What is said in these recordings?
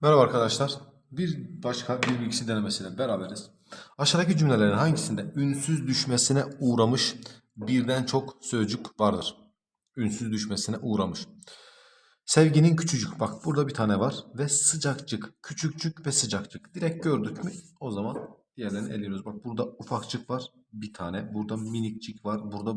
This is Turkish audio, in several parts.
Merhaba arkadaşlar. Bir başka bir bilgisi denemesiyle beraberiz. Aşağıdaki cümlelerin hangisinde ünsüz düşmesine uğramış birden çok sözcük vardır? Ünsüz düşmesine uğramış. Sevginin küçücük. Bak burada bir tane var. Ve sıcakçık. Küçükçük ve sıcakçık. Direkt gördük mü? O zaman diğerlerini eliyoruz. Bak burada ufakçık var. Bir tane. Burada minikçik var. Burada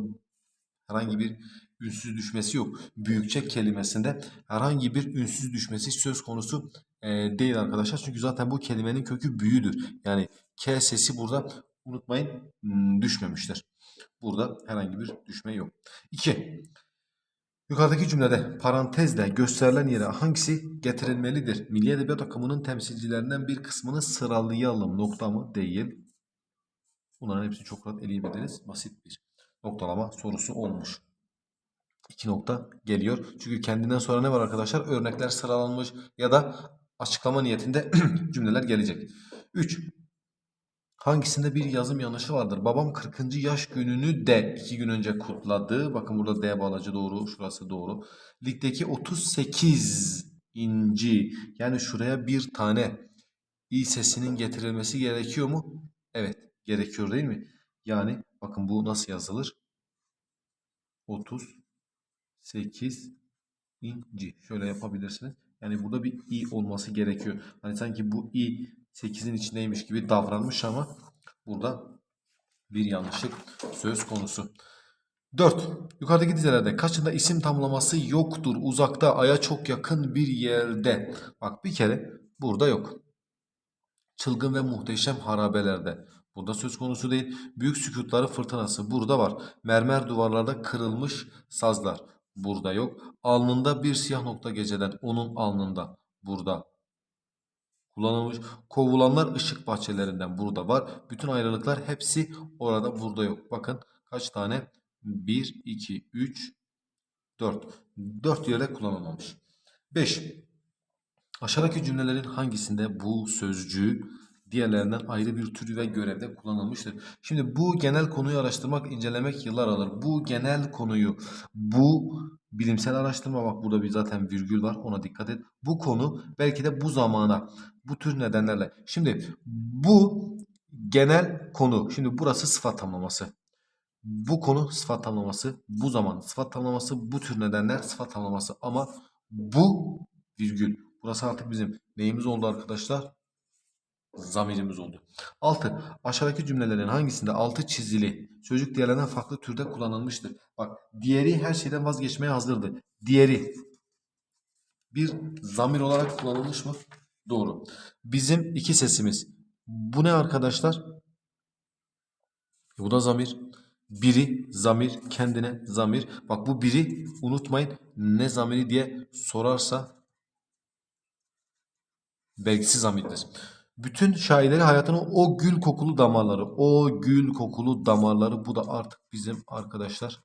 herhangi bir ünsüz düşmesi yok. Büyükçe kelimesinde herhangi bir ünsüz düşmesi söz konusu e, değil arkadaşlar. Çünkü zaten bu kelimenin kökü büyüdür. Yani K sesi burada unutmayın düşmemiştir. Burada herhangi bir düşme yok. 2. Yukarıdaki cümlede parantezle gösterilen yere hangisi getirilmelidir? Milli Edebiyat akımının temsilcilerinden bir kısmını sıralayalım. Nokta mı? Değil. Bunların hepsini çok rahat eleyebiliriz. Basit bir noktalama sorusu olmuş. İki nokta geliyor. Çünkü kendinden sonra ne var arkadaşlar? Örnekler sıralanmış ya da açıklama niyetinde cümleler gelecek. 3. Hangisinde bir yazım yanlışı vardır? Babam 40. yaş gününü de 2 gün önce kutladı. Bakın burada D bağlacı doğru, şurası doğru. Ligdeki 38 inci yani şuraya bir tane i sesinin getirilmesi gerekiyor mu? Evet, gerekiyor değil mi? Yani bakın bu nasıl yazılır? 38 inci. Şöyle yapabilirsiniz. Yani burada bir i olması gerekiyor. Hani sanki bu i 8'in içindeymiş gibi davranmış ama burada bir yanlışlık söz konusu. 4. Yukarıdaki dizelerde kaçında isim tamlaması yoktur? Uzakta, aya çok yakın bir yerde. Bak bir kere burada yok. Çılgın ve muhteşem harabelerde. Burada söz konusu değil. Büyük sükutları fırtınası burada var. Mermer duvarlarda kırılmış sazlar. Burada yok. Alnında bir siyah nokta geceden. Onun alnında. Burada kullanılmış. Kovulanlar ışık bahçelerinden burada var. Bütün ayrılıklar hepsi orada burada yok. Bakın kaç tane? 1, 2, 3, 4. 4 yerde kullanılmamış. 5. Aşağıdaki cümlelerin hangisinde bu sözcüğü diğerlerinden ayrı bir tür ve görevde kullanılmıştır? Şimdi bu genel konuyu araştırmak, incelemek yıllar alır. Bu genel konuyu, bu bilimsel araştırma bak burada bir zaten virgül var ona dikkat et. Bu konu belki de bu zamana, bu tür nedenlerle. Şimdi bu genel konu, şimdi burası sıfat tamlaması. Bu konu sıfat tamlaması, bu zaman sıfat tamlaması, bu tür nedenler sıfat tamlaması. Ama bu virgül, burası artık bizim neyimiz oldu arkadaşlar? Zamirimiz oldu. 6. Aşağıdaki cümlelerin hangisinde altı çizili sözcük diğerlerinden farklı türde kullanılmıştır? Bak diğeri her şeyden vazgeçmeye hazırdı. Diğeri bir zamir olarak kullanılmış mı? Doğru. Bizim iki sesimiz. Bu ne arkadaşlar? Bu da zamir. Biri zamir, kendine zamir. Bak bu biri unutmayın ne zamiri diye sorarsa belgisiz zamirdir. Bütün şairleri hayatının o gül kokulu damarları, o gül kokulu damarları bu da artık bizim arkadaşlar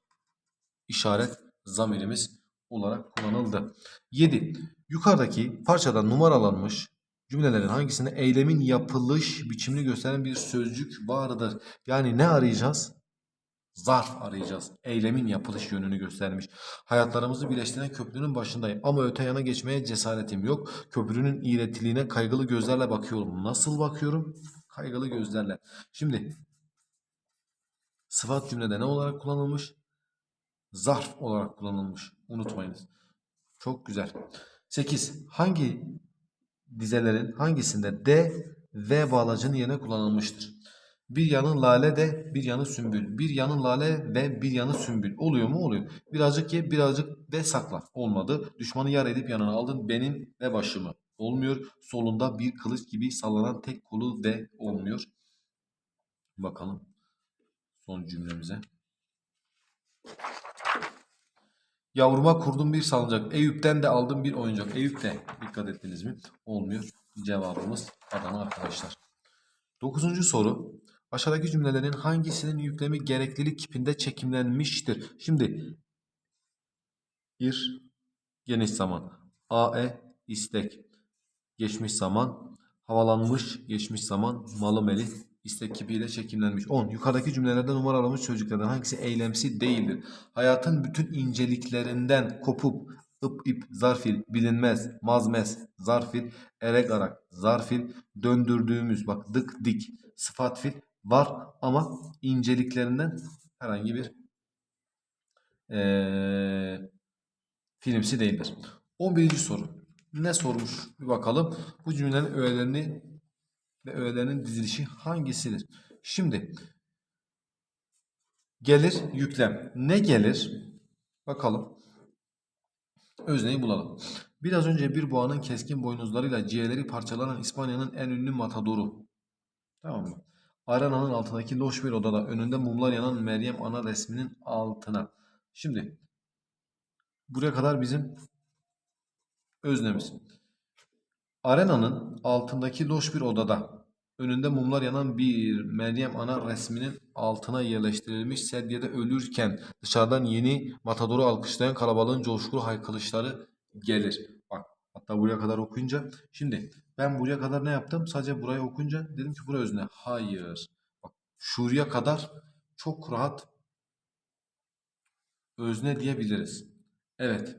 işaret zamirimiz olarak kullanıldı. 7. Yukarıdaki parçada numaralanmış cümlelerin hangisinde eylemin yapılış biçimini gösteren bir sözcük vardır? Yani ne arayacağız? Zarf arayacağız. Eylemin yapılış yönünü göstermiş. Hayatlarımızı birleştiren köprünün başındayım ama öte yana geçmeye cesaretim yok. Köprünün iğretiliğine kaygılı gözlerle bakıyorum. Nasıl bakıyorum? Kaygılı gözlerle. Şimdi sıfat cümlede ne olarak kullanılmış? Zarf olarak kullanılmış. Unutmayınız. Çok güzel. 8. Hangi dizelerin hangisinde D V bağlacının yerine kullanılmıştır? Bir yanı lale de bir yanı sümbül. Bir yanı lale ve bir yanı sümbül. Oluyor mu? Oluyor. Birazcık ye birazcık de sakla. Olmadı. Düşmanı yar edip yanına aldın benim ve başımı. Olmuyor. Solunda bir kılıç gibi sallanan tek kolu ve olmuyor. Bakalım son cümlemize. Yavruma kurdum bir salıncak. Eyüp'ten de aldım bir oyuncak. Eyüp'te dikkat ettiniz mi? Olmuyor. Cevabımız Adana arkadaşlar. Dokuzuncu soru. Aşağıdaki cümlelerin hangisinin yüklemi gereklilik kipinde çekimlenmiştir? Şimdi bir geniş zaman. AE istek. Geçmiş zaman. Havalanmış geçmiş zaman. Malımeli istek kipiyle çekimlenmiş. 10. Yukarıdaki cümlelerde numaralanmış sözcüklerden hangisi eylemsi değildir? Hayatın bütün inceliklerinden kopup ıp ip, zarfil, bilinmez, mazmez, zarfil, erek arak, zarfil, döndürdüğümüz, bak dık dik, sıfat fil var ama inceliklerinden herhangi bir eee filmsi değildir. 11. soru. Ne sormuş? Bir bakalım. Bu cümlenin öğelerini ve öğelerinin dizilişi hangisidir? Şimdi gelir yüklem. Ne gelir? Bakalım. Özneyi bulalım. Biraz önce bir boğanın keskin boynuzlarıyla ciğerleri parçalanan İspanya'nın en ünlü matadoru. Tamam mı? Arenanın altındaki loş bir odada önünde mumlar yanan Meryem Ana resminin altına. Şimdi buraya kadar bizim öznemiz. Arenanın altındaki loş bir odada önünde mumlar yanan bir Meryem Ana resminin altına yerleştirilmiş sedyede ölürken dışarıdan yeni matadoru alkışlayan kalabalığın coşkulu haykırışları gelir. Hatta buraya kadar okuyunca şimdi ben buraya kadar ne yaptım? Sadece burayı okunca dedim ki buraya özne. Hayır. Bak şuraya kadar çok rahat özne diyebiliriz. Evet.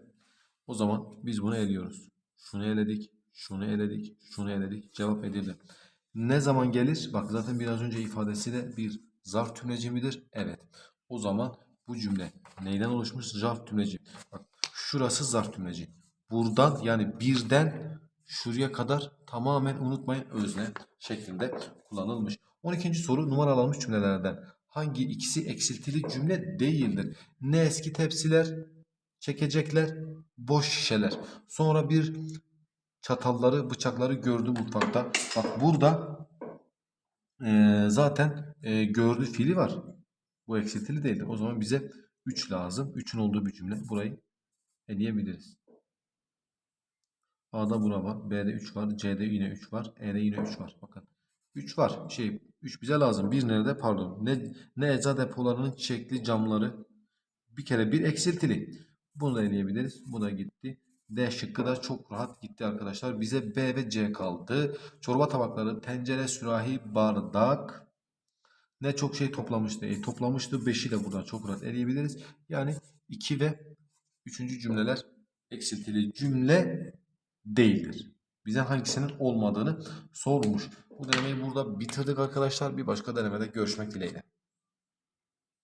O zaman biz bunu eliyoruz. Şunu eledik, şunu eledik, şunu eledik. Cevap edildi. Ne zaman gelir? Bak zaten biraz önce ifadesi de bir zarf tümleci midir? Evet. O zaman bu cümle neyden oluşmuş? Zarf tümleci. Bak şurası zarf tümleci. Buradan yani birden şuraya kadar tamamen unutmayın özne şeklinde kullanılmış. 12. soru numaralanmış cümlelerden hangi ikisi eksiltili cümle değildir? Ne eski tepsiler, çekecekler, boş şişeler. Sonra bir çatalları, bıçakları gördü mutfakta. Bak burada eee, zaten eee, gördü fiili var. Bu eksiltili değildir. O zaman bize 3 lazım. 3'ün olduğu bir cümle. Burayı eleyebiliriz. A'da bura var. B'de 3 var. C'de yine 3 var. E'de yine 3 var. Bakın. 3 var. Şey 3 bize lazım. Bir nerede? Pardon. Ne, ne ecza depolarının çiçekli camları. Bir kere bir eksiltili. Bunu da eleyebiliriz. Bu da gitti. D şıkkı da çok rahat gitti arkadaşlar. Bize B ve C kaldı. Çorba tabakları, tencere, sürahi, bardak. Ne çok şey toplamıştı. E, toplamıştı. 5'i de buradan çok rahat eleyebiliriz. Yani 2 ve 3. cümleler eksiltili cümle değildir. Bize hangisinin olmadığını sormuş. Bu denemeyi burada bitirdik arkadaşlar. Bir başka denemede görüşmek dileğiyle.